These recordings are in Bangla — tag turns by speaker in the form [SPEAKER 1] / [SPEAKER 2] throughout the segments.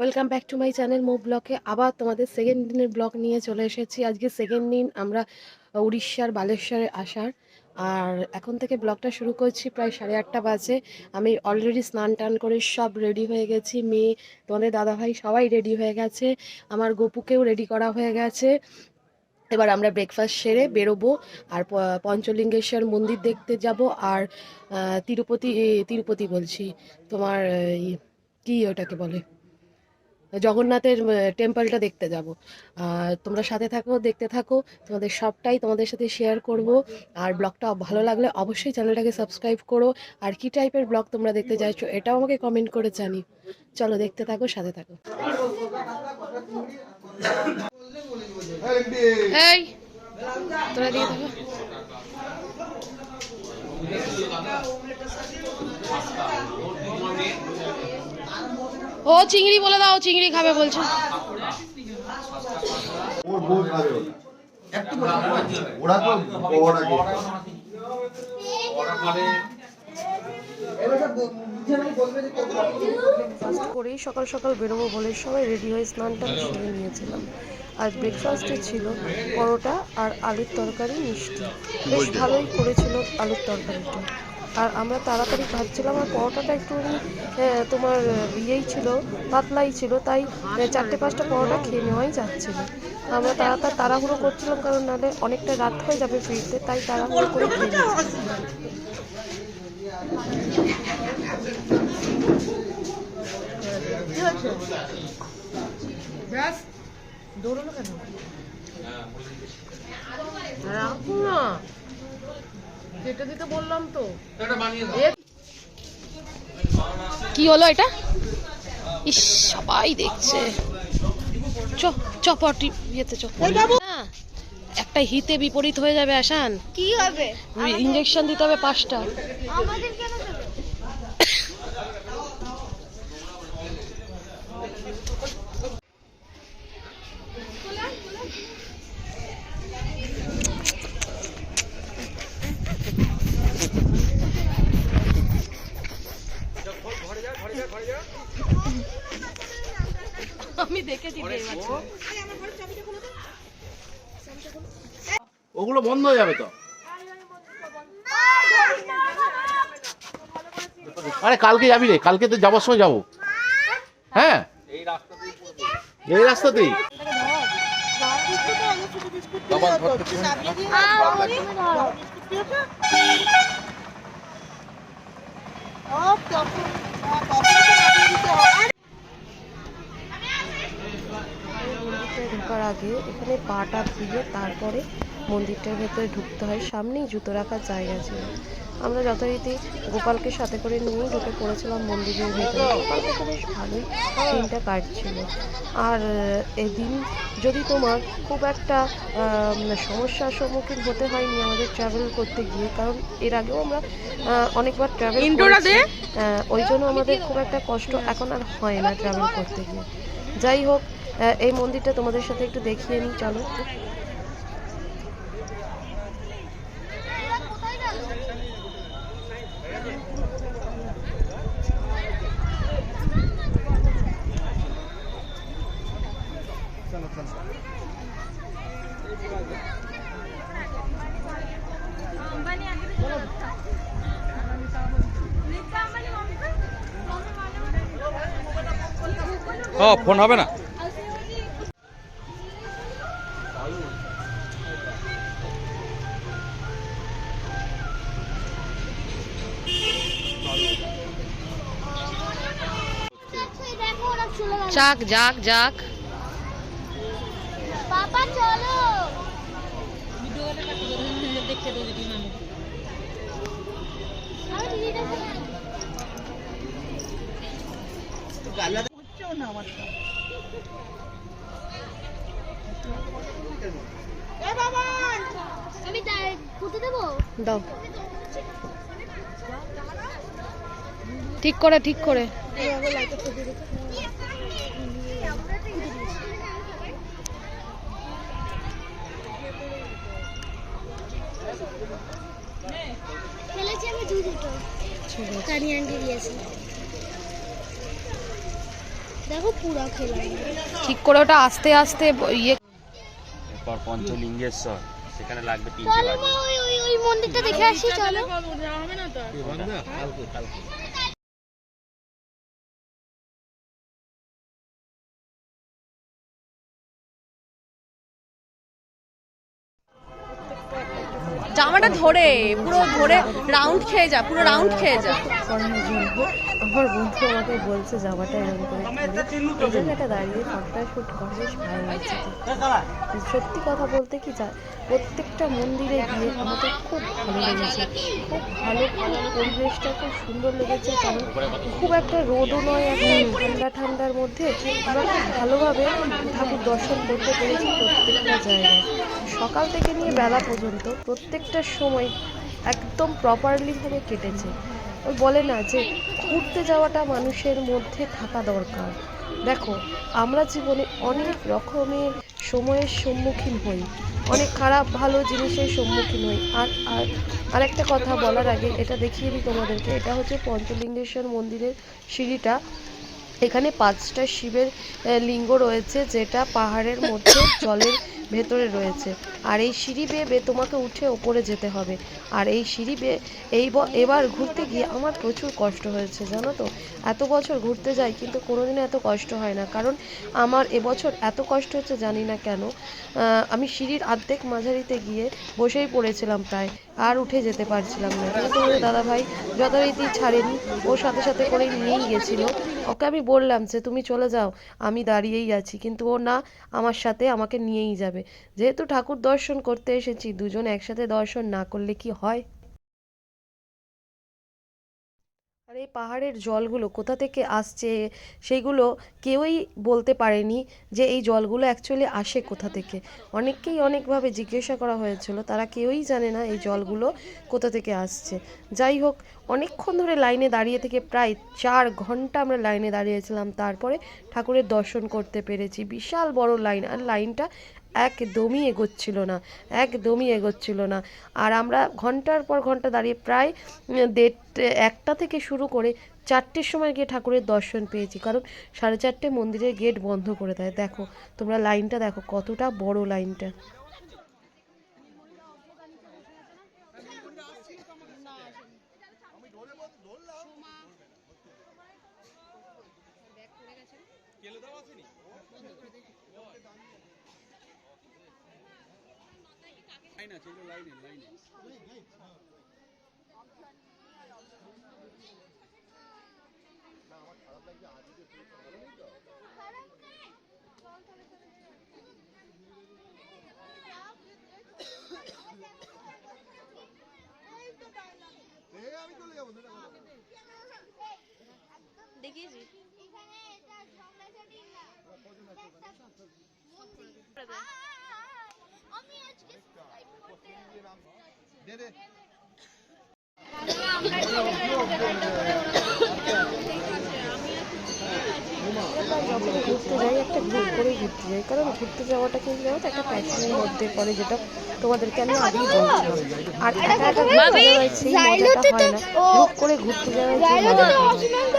[SPEAKER 1] Welcome back to my channel মো ব্লকে আবার তোমাদের সেকেন্ড দিনের ব্লগ নিয়ে চলে এসেছি। আজকে সেকেন্ড দিন আমরা উড়িষ্যার বালেশ্বরে আসার। আর এখন থেকে ব্লগটা শুরু করছি প্রায় সাড়ে আটটা বাজে। আমি অলরেডি স্নান টান করে সব রেডি হয়ে গেছি। মেয়ে তোমাদের দাদাভাই সবাই রেডি হয়ে গেছে। আমার গপুকেও রেডি করা হয়ে গেছে। এবার আমরা ব্রেকফাস্ট সেরে বেরোবো। আর পঞ্চলিঙ্গেশ্বর মন্দির দেখতে যাব। আর তিরুপতি তিরুপতি বলছি। তোমার এই, কি ওটাকে বলে? জগন্নাথের টেম্পলটা দেখতে যাব। আর তোমরা সাথে থাকো দেখতে থাকো। তোমাদের সবটাই তোমাদের সাথে শেয়ার করব। আর ব্লগটা ভালো লাগলে অবশ্যই চ্যানেলটাকে সাবস্ক্রাইব করো। আর কি টাইপের ব্লগ তোমরা দেখতে চাইছো এটাও আমাকে কমেন্ট করে জানি চলো দেখতে থাকো সাথে থাকো। এই তোরা দিয়ে থাকো। ও চিংড়ি বলে দাও চিংড়ি খাবে বলছে। করেই সকাল সকাল বেরোবো বলে সবাই রেডি হয়ে স্নানটা সেরে নিয়েছিলাম। আজ ব্রেকফাস্টে ছিল পরোটা আর আলুর তরকারি মিষ্টি। বেশ ভালোই করেছিল আলুর তরকারিটা। আর আমরা তাড়াতাড়ি খাচ্ছিলাম আর পরোটাটা একটু তোমার ইয়েই ছিল পাতলাই ছিল তাই চারটে পাঁচটা পরোটা খেয়ে নেওয়াই যাচ্ছিল। আমরা তাড়াতাড়ি তাড়াহুড়ো করছিলাম কারণ নাহলে অনেকটা রাত হয়ে যাবে ফিরতে তাই তাড়াহুড়ো করে খেয়ে নিয়েছিলাম রাখো না। কেটে দিতে বললাম তো। কি হলো এটা? ইস সবাই দেখছে। চ চ পটি ইয়েতে চ একটা হিতে বিপরীত হয়ে যাবে আসান
[SPEAKER 2] কি হবে?
[SPEAKER 1] ইঞ্জেকশন দিতে হবে পাঁচটা।
[SPEAKER 2] আমাদের কেন
[SPEAKER 3] ওগুলো বন্ধ হয়ে যাবে তো। আরে কালকে যাবি রে। কালকে তো যাবার সময় যাব। হ্যাঁ? এই রাস্তাতেই
[SPEAKER 1] মন্দিরটায় আগে এখানে পাটা দিয়ে তারপরে মন্দিরটার ভেতরে ঢুকতে হয়। সামনেই জুতো রাখার জায়গা ছিল। আমরা যথারীতি গোপালকে সাথে করে নিয়েই ঢুকে পড়েছিলাম মন্দিরের ভেতরে। গোপালকে তো বেশ ভালোই দিনটা কাটছিল আর এদিন যদি তোমার খুব একটা সমস্যার সম্মুখীন হতে হয়নি আমাদের ট্রাভেল করতে গিয়ে কারণ এর আগেও আমরা অনেকবার ট্রাভেল করেছি। ওই জন্য আমাদের খুব একটা কষ্ট এখন আর হয় না ট্রাভেল করতে গিয়ে। যাই হোক এই মন্দিরটা তোমাদের সাথে একটু দেখিয়ে নিই চলো।
[SPEAKER 4] ও ফোন হবে না?
[SPEAKER 1] যাক যাক যাক।
[SPEAKER 2] পাপা চলো। আমি দেবো?
[SPEAKER 1] দাও। ঠিক করে ঠিক করে।
[SPEAKER 2] দুটো
[SPEAKER 1] ঠিক
[SPEAKER 2] কানি আন্টি দিয়েছে। দেখো পুরা খেলা।
[SPEAKER 1] ঠিক করে ওটা আস্তে আস্তে ইয়ে
[SPEAKER 4] এরপর পঞ্চলিঙ্গেশ্বর সেখানে লাগবে তিনটে
[SPEAKER 2] চলো ওই ওই ওই মন্দিরটা দেখে আসি চলো।
[SPEAKER 5] জামাটা ধরে, পুরো ধরে রাউন্ড খেয়ে যা, পুরো রাউন্ড খেয়ে যা।
[SPEAKER 1] আমার বন্ধু আমাকে বলছে জামাটা এরকম করে একটা দাঁড়িয়ে ফটোটা শুট বেশ ভালো লাগছে। সত্যি কথা বলতে কি যা, প্রত্যেকটা মন্দিরে গিয়ে আমাদের খুব ভালো লেগেছে। খুব ভালো, খুব পরিবেশটা খুব সুন্দর লেগেছে। কারণ খুব একটা রোদও নয় একটা ঠান্ডা ঠান্ডার মধ্যে। আমরা খুব ভালোভাবে ঠাকুর দর্শন করতে পেরেছি প্রত্যেকটা জায়গায়। সকাল থেকে নিয়ে বেলা পর্যন্ত প্রত্যেকটা সময় একদম প্রপারলিভাবে কেটেছে। ওই বলে না যে ঘুরতে যাওয়াটা মানুষের মধ্যে থাকা দরকার। দেখো, আমরা জীবনে অনেক রকমের সময়ের সম্মুখীন হই। অনেক খারাপ, ভালো জিনিসের সম্মুখীন হই। আর আর, আরেকটা কথা বলার আগে, এটা দেখিয়ে দিই তোমাদেরকে, এটা হচ্ছে পঞ্চলিঙ্গেশ্বর মন্দিরের সিঁড়িটা। এখানে পাঁচটা শিবের লিঙ্গ রয়েছে, যেটা পাহাড়ের মধ্যে জলের ভেতরে রয়েছে। আর এই সিঁড়ি বেয়ে বেয়ে তোমাকে উঠে ওপরে যেতে হবে। আর এই সিঁড়ি বেয়ে এই এবার ঘুরতে গিয়ে আমার প্রচুর কষ্ট হয়েছে, জানো তো? এত বছর ঘুরতে যাই, কিন্তু কোনোদিনও এত কষ্ট হয় না। কারণ আমার এবছর এত কষ্ট হচ্ছে জানি না কেন। আমি সিঁড়ির আর্ধেক মাঝারিতে গিয়ে বসেই পড়েছিলাম প্রায়। আর উঠে যেতে পারছিলাম না। কিন্তু দাদা ভাই যথারীতি ছাড়েনি ওর সাথে সাথে করে নিয়েই গেছিল। ওকে আমি বললাম যে, তুমি চলে যাও, আমি দাঁড়িয়েই আছি। কিন্তু ও না, আমার সাথে আমাকে নিয়েই যাবে। যেহেতু ঠাকুর দর্শন করতে এসেছি, দুজন একসাথে দর্শন না করলে কি হয়? আর এই পাহাড়ের জলগুলো কোথা থেকে আসছে সেইগুলো কেউই বলতে পারেনি যে এই জলগুলো অ্যাকচুয়ালি আসে কোথা থেকে। অনেককেই অনেকভাবে জিজ্ঞাসা করা হয়েছিল, তারা কেউই জানে না এই জলগুলো কোথা থেকে আসছে। যাই হোক অনেকক্ষণ ধরে লাইনে দাঁড়িয়ে থেকে প্রায় চার ঘণ্টা আমরা লাইনে দাঁড়িয়েছিলাম। তারপরে ঠাকুরের দর্শন করতে পেরেছি। বিশাল বড় লাইন, আর লাইনটা একদমই এগোচ্ছিল না, একদমই এগোচ্ছিল না। আর আমরা ঘণ্টার পর ঘণ্টা দাঁড়িয়ে প্রায় দেড়টে, একটা থেকে শুরু করে চারটের সময় গিয়ে ঠাকুরের দর্শন পেয়েছি। কারণ সাড়ে চারটে মন্দিরের গেট বন্ধ করে দেয়। দেখো, তোমরা লাইনটা দেখো, কতটা বড় লাইনটা।
[SPEAKER 5] দেখিয়েছি
[SPEAKER 2] এখানে এটা ঝগড়াঝাটি না আমি আজকে সুসাইড করতে
[SPEAKER 1] ঘুরতে যাই একটা গ্রুপ করেই ঘুরতে যাই। কারণ ঘুরতে যাওয়াটা কিন্তু জানো তো একটা প্যাশনের মধ্যে পড়ে যেটা তোমাদেরকে আমি আগেই বলছিলাম। আর একা একা ঘুরতে যাওয়ার সেই মজাটা হয় না। গ্রুপ করে ঘুরতে যাওয়ার যে মজাটা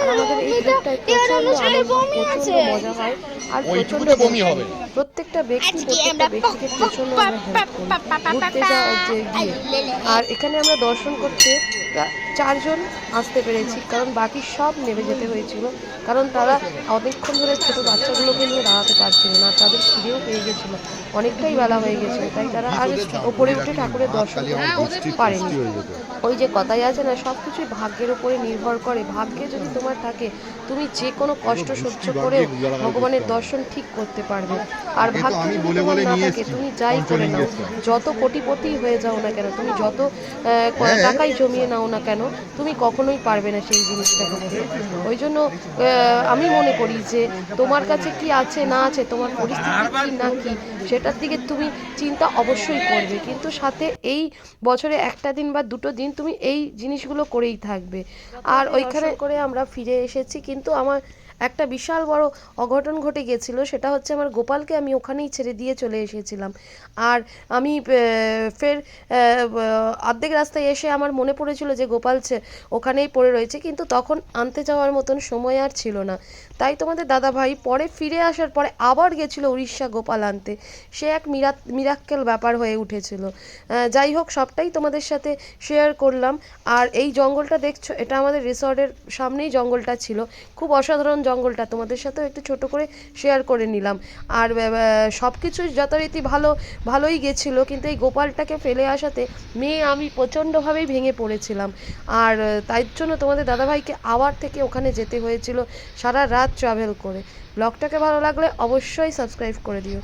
[SPEAKER 1] আর আমাদের এই গ্রুপটায় প্রচণ্ড আনন্দ প্রচণ্ড মজা হয়। আর প্রচণ্ড
[SPEAKER 3] বমি হবে।
[SPEAKER 1] প্রত্যেকটা ব্যক্তি প্রত্যেকটা ব্যক্তিকে প্রচণ্ড আমরা হেল্প করি ঘুরতে যাওয়া গিয়ে। আর এখানে আমরা দর্শন করতে চারজন আসতে পেরেছি কারণ বাকি সব নেমে যেতে হয়েছিল। কারণ তারা অনেকক্ষণ ধরে ছোটো বাচ্চাগুলোকে নিয়ে দাঁড়াতে পারছিল না তাদের খিদেও পেয়ে গেছিল অনেকটাই বেলা হয়ে গেছিল তাই তারা আর ওপরে উঠে ঠাকুরের দর্শন করতে পারেনি। ওই যে কথাই আছে না সব কিছুই ভাগ্যের উপরে নির্ভর করে। ভাগ্যে যদি তোমার থাকে তুমি যে কোনো কষ্ট সহ্য করে ভগবানের দর্শন ঠিক করতে পারবে। আর ভাগ্যে যদি তোমার না থাকে তুমি যাই করে নাও। যত কোটিপতি হয়ে যাও না কেন তুমি যত
[SPEAKER 6] হ্যাঁ।
[SPEAKER 1] টাকাই জমিয়ে নাও না কেন তুমি কখনোই পারবে না সেই জিনিসটা করতে। ওই জন্য আমি মনে করি যে তোমার কাছে কি আছে না আছে তোমার পরিস্থিতি কি না কি সেটার দিকে তুমি চিন্তা অবশ্যই করবে। কিন্তু সাথে এই বছরে একটা দিন বা দুটো দিন তুমি এই জিনিসগুলো করেই থাকবে। আর ওইখানে করে আমরা ফিরে এসেছি কিন্তু আমার একটা বিশাল বড় অঘটন ঘটে গেছিল সেটা হচ্ছে আমার গোপালকে আমি ওখানেই ছেড়ে দিয়ে চলে এসেছিলাম। আর আমি ফের অর্ধেক রাস্তায় এসে আমার মনে পড়েছিল যে গোপাল ওখানেই পড়ে রয়েছে, কিন্তু তখন আনতে যাওয়ার মতন সময় আর ছিল না। তাই তোমাদের দাদা ভাই পরে ফিরে আসার পরে আবার গেছিল উড়িষ্যা গোপাল আনতে। সে এক মিরা মিরাক্কেল ব্যাপার হয়ে উঠেছিল। যাই হোক, সবটাই তোমাদের সাথে শেয়ার করলাম। আর এই জঙ্গলটা দেখছ, এটা আমাদের রিসর্টের সামনেই জঙ্গলটা ছিল। খুব অসাধারণ জঙ্গলটা তোমাদের সাথেও একটু ছোট করে শেয়ার করে নিলাম। আর সব কিছু যথারীতি ভালো, ভালোই গেছিল, কিন্তু এই গোপালটাকে ফেলে আসাতে মেয়ে আমি প্রচণ্ডভাবেই ভেঙে পড়েছিলাম। আর তাই জন্য তোমাদের দাদাভাইকে আবার থেকে ওখানে যেতে হয়েছিল সারা রাত ট্রাভেল করে। ব্লগটাকে ভালো লাগলে অবশ্যই সাবস্ক্রাইব করে দিও।